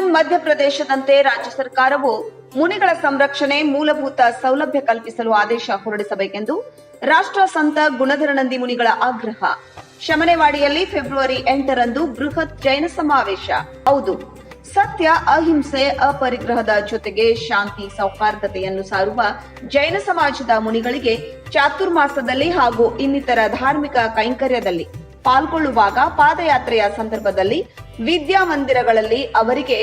ಮಧ್ಯಪ್ರದೇಶದಂತೆ ರಾಜ್ಯ ಸರ್ಕಾರವು ಮುನಿಗಳ ಸಂರಕ್ಷಣೆ ಮೂಲಭೂತ ಸೌಲಭ್ಯ ಕಲ್ಪಿಸಲು ಆದೇಶ ಹೊರಡಿಸಬೇಕೆಂದು ರಾಷ್ಟ್ರ ಸಂತ ಗುಣಧರನಂದಿ ಮುನಿಗಳ ಆಗ್ರಹ. ಶಮನೆವಾಡಿಯಲ್ಲಿ ಫೆಬ್ರವರಿ ಎಂಟರಂದು ಬೃಹತ್ ಜೈನ ಸಮಾವೇಶ. ಹೌದು, ಸತ್ಯ, ಅಹಿಂಸೆ, ಅಪರಿಗ್ರಹದ ಜೊತೆಗೆ ಶಾಂತಿ, ಸೌಹಾರ್ದತೆಯನ್ನು ಸಾರುವ ಜೈನ ಸಮಾಜದ ಮುನಿಗಳಿಗೆ ಚಾತುರ್ಮಾಸದಲ್ಲಿ ಹಾಗೂ ಇನ್ನಿತರ ಧಾರ್ಮಿಕ ಕೈಂಕರ್ಯದಲ್ಲಿ ಪಾಲ್ಗೊಳ್ಳುವಾಗ ಪಾದಯಾತ್ರೆಯ ಸಂದರ್ಭದಲ್ಲಿ ವಿದ್ಯಾಮಂದಿರಗಳಲ್ಲಿ ಅವರಿಗೆ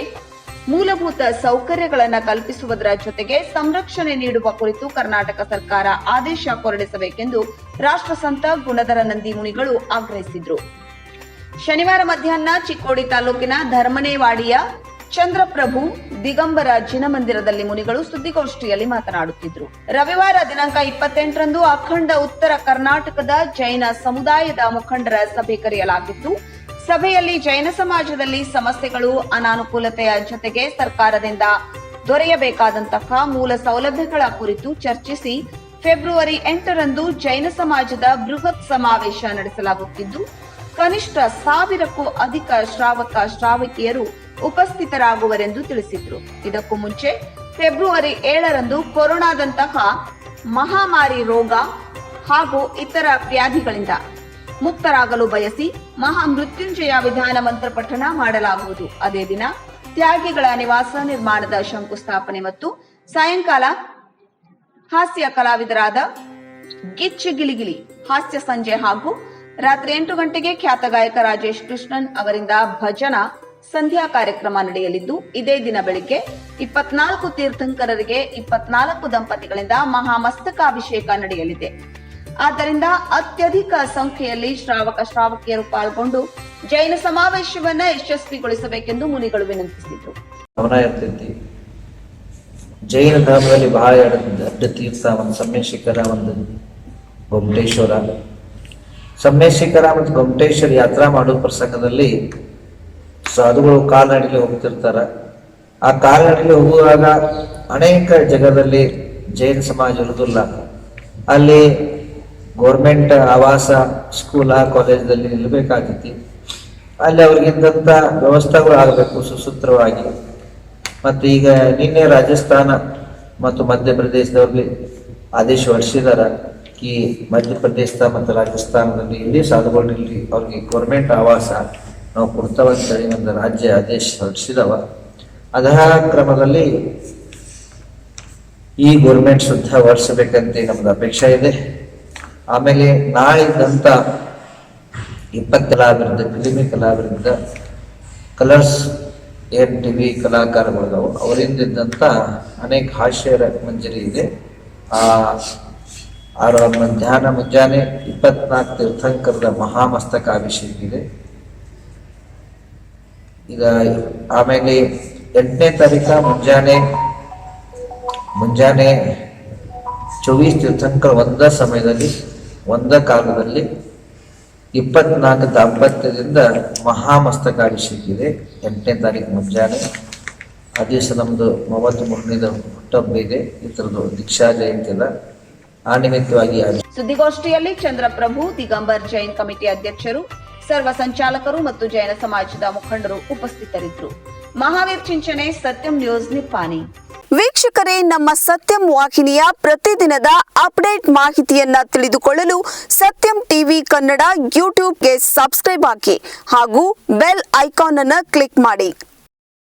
ಮೂಲಭೂತ ಸೌಕರ್ಯಗಳನ್ನು ಕಲ್ಪಿಸುವುದರ ಜೊತೆಗೆ ಸಂರಕ್ಷಣೆ ನೀಡುವ ಕುರಿತು ಕರ್ನಾಟಕ ಸರ್ಕಾರ ಆದೇಶ ಹೊರಡಿಸಬೇಕೆಂದು ರಾಷ್ಟ್ರಸಂತ ಗುಣಧರ ನಂದಿ ಮುನಿಗಳು ಆಗ್ರಹಿಸಿದ್ರು. ಶನಿವಾರ ಮಧ್ಯಾಹ್ನ ಚಿಕ್ಕೋಡಿ ತಾಲೂಕಿನ ಧರ್ಮನೇವಾಡಿಯ ಚಂದ್ರಪ್ರಭು ದಿಗಂಬರ ಜಿನಮಂದಿರದಲ್ಲಿ ಮುನಿಗಳು ಸುದ್ದಿಗೋಷ್ಠಿಯಲ್ಲಿ ಮಾತನಾಡುತ್ತಿದ್ದರು ರವಿವಾರ ದಿನಾಂಕ ಇಪ್ಪತ್ತೆಂಟರಂದು ಅಖಂಡ ಉತ್ತರ ಕರ್ನಾಟಕದ ಜೈನ ಸಮುದಾಯದ ಮುಖಂಡರ ಸಭೆ ಕರೆಯಲಾಗಿತ್ತು. ಸಭೆಯಲ್ಲಿ ಜೈನ ಸಮಾಜದಲ್ಲಿ ಸಮಸ್ಯೆಗಳು, ಅನಾನುಕೂಲತೆಯ ಜೊತೆಗೆ ಸರ್ಕಾರದಿಂದ ದೊರೆಯಬೇಕಾದಂತಹ ಮೂಲ ಸೌಲಭ್ಯಗಳ ಕುರಿತು ಚರ್ಚಿಸಿ ಫೆಬ್ರವರಿ ಎಂಟರಂದು ಜೈನ ಸಮಾಜದ ಬೃಹತ್ ಸಮಾವೇಶ ನಡೆಸಲಾಗುತ್ತಿದ್ದು, ಕನಿಷ್ಠ ಸಾವಿರಕ್ಕೂ ಅಧಿಕ ಶ್ರಾವಕ ಶ್ರಾವಕಿಯರು ಉಪಸ್ಥಿತರಾಗುವರೆಂದು ತಿಳಿಸಿದ್ರು. ಇದಕ್ಕೂ ಮುಂಚೆ ಫೆಬ್ರವರಿ ಏಳರಂದು ಕೊರೋನಾದಂತಹ ಮಹಾಮಾರಿ ರೋಗ ಹಾಗೂ ಇತರ ವ್ಯಾಧಿಗಳಿಂದ ಮುಕ್ತರಾಗಲು ಬಯಸಿ ಮಹಾ ಮೃತ್ಯುಂಜಯ ವಿಧಾನ ಮಂತ್ರ ಪಠಣ ಮಾಡಲಾಗುವುದು. ಅದೇ ದಿನ ತ್ಯಾಗಿಗಳ ನಿವಾಸ ನಿರ್ಮಾಣದ ಶಂಕುಸ್ಥಾಪನೆ ಮತ್ತು ಸಾಯಂಕಾಲ ಹಾಸ್ಯ ಕಲಾವಿದರಾದ ಗಿಚ್ಚ ಗಿಲಿಗಿಲಿ, ಹಾಸ್ಯ ಸಂಜೆ ಹಾಗೂ ರಾತ್ರಿ ಎಂಟು ಗಂಟೆಗೆ ಖ್ಯಾತ ಗಾಯಕ ರಾಜೇಶ್ ಕೃಷ್ಣನ್ ಅವರಿಂದ ಭಜನ ಸಂಧ್ಯಾ ಕಾರ್ಯಕ್ರಮ ನಡೆಯಲಿದ್ದು, ಇದೇ ದಿನ ಬೆಳಿಗ್ಗೆ ಇಪ್ಪತ್ನಾಲ್ಕು ತೀರ್ಥಂಕರರಿಗೆ ಇಪ್ಪತ್ನಾಲ್ಕು ದಂಪತಿಗಳಿಂದ ಮಹಾಮಸ್ತಕಾಭಿಷೇಕ ನಡೆಯಲಿದೆ. ಆದ್ದರಿಂದ ಅತ್ಯಧಿಕ ಸಂಖ್ಯೆಯಲ್ಲಿ ಶ್ರಾವಕ ಶ್ರಾವಕಿಯರು ಪಾಲ್ಗೊಂಡು ಜೈನ ಸಮಾವೇಶವನ್ನ ಯಶಸ್ವಿಗೊಳಿಸಬೇಕೆಂದು ಮುನಿಗಳು ವಿನಂತಿಸಿದರು. ಜೈನ ಧರ್ಮದಲ್ಲಿ ಬಹಳ ದೊಡ್ಡ ತೀರ್ಥ, ಒಂದು ಸಮ್ಮೇಶಿಖರ ಒಂದು ಗೊಮ್ಟೇಶ್ವರ ಸಮ್ಮೇಶಿಕರ ಮತ್ತು ಗೊಮ್ಟೇಶ್ವರ ಯಾತ್ರಾ ಮಾಡುವ ಪ್ರಸಂಗದಲ್ಲಿ ಸಾಧುಗಳು ಕಾಲ್ನಡಿಗೆ ಹೋಗ್ತಿರ್ತಾರೆ ಆ ಕಾಲ್ನಡಿಗೆ ಹೋಗುವಾಗ ಅನೇಕ ಜಗದಲ್ಲಿ ಜೈನ ಸಮಾಜ ಇರುವುದಿಲ್ಲ. ಅಲ್ಲಿ ಗೌರ್ಮೆಂಟ್ ಆವಾಸ ಸ್ಕೂಲ ಕಾಲೇಜಲ್ಲಿ ನಿಲ್ಲಬೇಕಾಗ್ತೈತಿ. ಅಲ್ಲಿ ಅವ್ರಿಗಿದ್ದಂಥ ವ್ಯವಸ್ಥೆಗಳು ಆಗಬೇಕು ಸುಸೂತ್ರವಾಗಿ. ಮತ್ತು ಈಗ ನಿನ್ನೆ ರಾಜಸ್ಥಾನ ಮತ್ತು ಮಧ್ಯಪ್ರದೇಶದವ್ರಿಗೆ ಆದೇಶ ಹೊರಡಿಸಿದಾರ ಈ ಮಧ್ಯಪ್ರದೇಶ ಮತ್ತು ರಾಜಸ್ಥಾನದಲ್ಲಿ ಇಲ್ಲಿ ಸಾಧುಗಳಿರಲಿ ಅವ್ರಿಗೆ ಗೌರ್ಮೆಂಟ್ ಆವಾಸ. ನಾವು ಕೊಡ್ತಾವಂತೇಳಿ ಒಂದು ರಾಜ್ಯ ಆದೇಶ ಹೊರಡಿಸಿದವ. ಅದರ ಕ್ರಮದಲ್ಲಿ ಈ ಗೋರ್ಮೆಂಟ್ ಸುದ್ದ ಹೊರಡಿಸಬೇಕಂತ ನಮ್ದು ಅಪೇಕ್ಷೆ ಇದೆ. ಆಮೇಲೆ ನಾಳಿದ್ದಂಥ ಇಪ್ಪತ್ತು ಕಲಾವಿರದ ಫಿಲಿಮಿ ಕಲಾವಿರದ ಕಲರ್ಸ್ ಏನ್ ಟಿ ವಿ ಕಲಾಕಾರಗಳಿದಾವೆ ಅವರಿಂದ ಇದ್ದಂತ ಅನೇಕ ಹಾಸ್ಯ ಮಂಜರಿ ಇದೆ. ಆ ಆರ ಮಧ್ಯಾಹ್ನ ಮುಂಜಾನೆ ಇಪ್ಪತ್ನಾಲ್ಕು ತೀರ್ಥಂಕರದ ಮಹಾಮಸ್ತಕ ಅಭಿಷೇಕ ಇದೆ. ಈಗ ಆಮೇಲೆ ಎಂಟನೇ ತಾರೀಕ ಮುಂಜಾನೆ ಮುಂಜಾನೆ ಚೌವೀಸ್ ತೀರ್ಥಂಕರ್ ಒಂದ ಸಮಯದಲ್ಲಿ, ಒಂದ ಕಾಲದಲ್ಲಿ ಇಪ್ಪತ್ನಾಲ್ಕು ದಾಂಪತ್ಯದಿಂದ ಇದೆ ಎಂಟನೇ ತಾರೀಕು ಮುಂಜಾನೆ. ಆ ದಿವಸ ನಮ್ದು ಮೂವತ್ತ್ ಮೂರನೇದ ಹುಟ್ಟಹಬ್ಬ ಇದೆ. ದೀಕ್ಷಾ ಜಯಂತಿ ಅಲ್ಲ. ಆ ನಿಮಿತ್ತವಾಗಿ ಸುದ್ದಿಗೋಷ್ಠಿಯಲ್ಲಿ ಚಂದ್ರಪ್ರಭು, ದಿಗಂಬರ್ ಜೈನ್ ಕಮಿಟಿ ಅಧ್ಯಕ್ಷರು ಸರ್ವ ಸಂಚಾಲಕರು ಮತ್ತು ಜೈನ ಸಮಾಜದ ಮುಖಂಡರು ಉಪಸ್ಥಿತರಿದ್ದರು. ಮಹಾವೀರ್ ಚಿಂಚನೆ ಸತ್ಯಂ ನ್ಯೂಸ್ ನಿಪ್ಪಾನಿ ವೀಕ್ಷಕರೇ, ನಮ್ಮ ಸತ್ಯಂ ವಾಹಿನಿಯ ಪ್ರತಿದಿನದ ಅಪ್ಡೇಟ್ ಮಾಹಿತಿಯನ್ನ ತಿಳಿದುಕೊಳ್ಳಲು ಸತ್ಯಂ ಟಿವಿ ಕನ್ನಡ ಯೂಟ್ಯೂಬ್ಗೆ ಸಬ್ಸ್ಕ್ರೈಬ್ ಹಾಕಿ ಹಾಗೂ ಬೆಲ್ ಐಕಾನ್ ಅನ್ನು ಕ್ಲಿಕ್ ಮಾಡಿ.